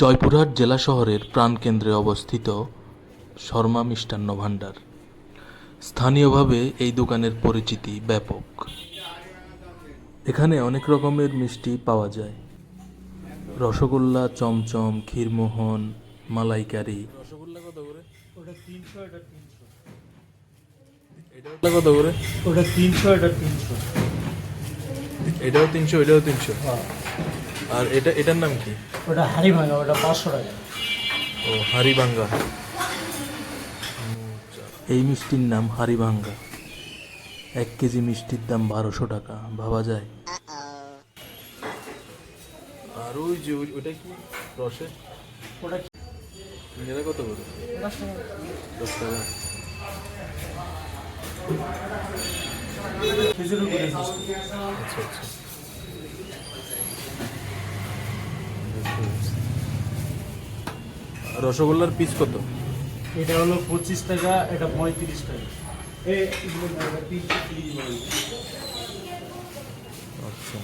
জয়পুরহাট জেলা শহরের প্রাণকেন্দ্রে অবস্থিত শর্মা মিষ্টান্ন ভাণ্ডার। স্থানীয়ভাবে এই দোকানের পরিচিতি ব্যাপক। এখানে অনেক রকমের মিষ্টি পাওয়া যায়। রসগোল্লা চমচম ক্ষীরমোহন মালাইকারি। রসগোল্লা কত করে ওটা তিনশো এটা তিনশো। এটা কত করে? ওটা তিনশো এটা তিনশো। এটাও তিনশো এটাও তিনশো? আর এটা এটার নাম কি? ওটা হাড়ি ভাঙা ওটা পাঁচশো টাকা। ও হারিবাঙ্গা। এই মিষ্টির নাম হারিবাঙ্গা। এক কেজি মিষ্টির দাম বারোশো টাকা ভাবা যায়? আর ওই যে ওটা কি? রসের ওটা এটা কত করে? দশ টাকা। আচ্ছা আচ্ছা। রসগোল্লার পিস কত? এটা হলো পঁচিশ টাকা এটা পঁয়ত্রিশ টাকা। আচ্ছা।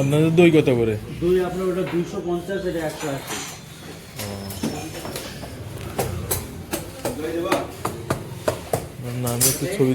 আপনাদের দই কত করে? দই আপনার ওটা দুইশো পঞ্চাশ এটা একশো আশি। না আমি একটু ছবি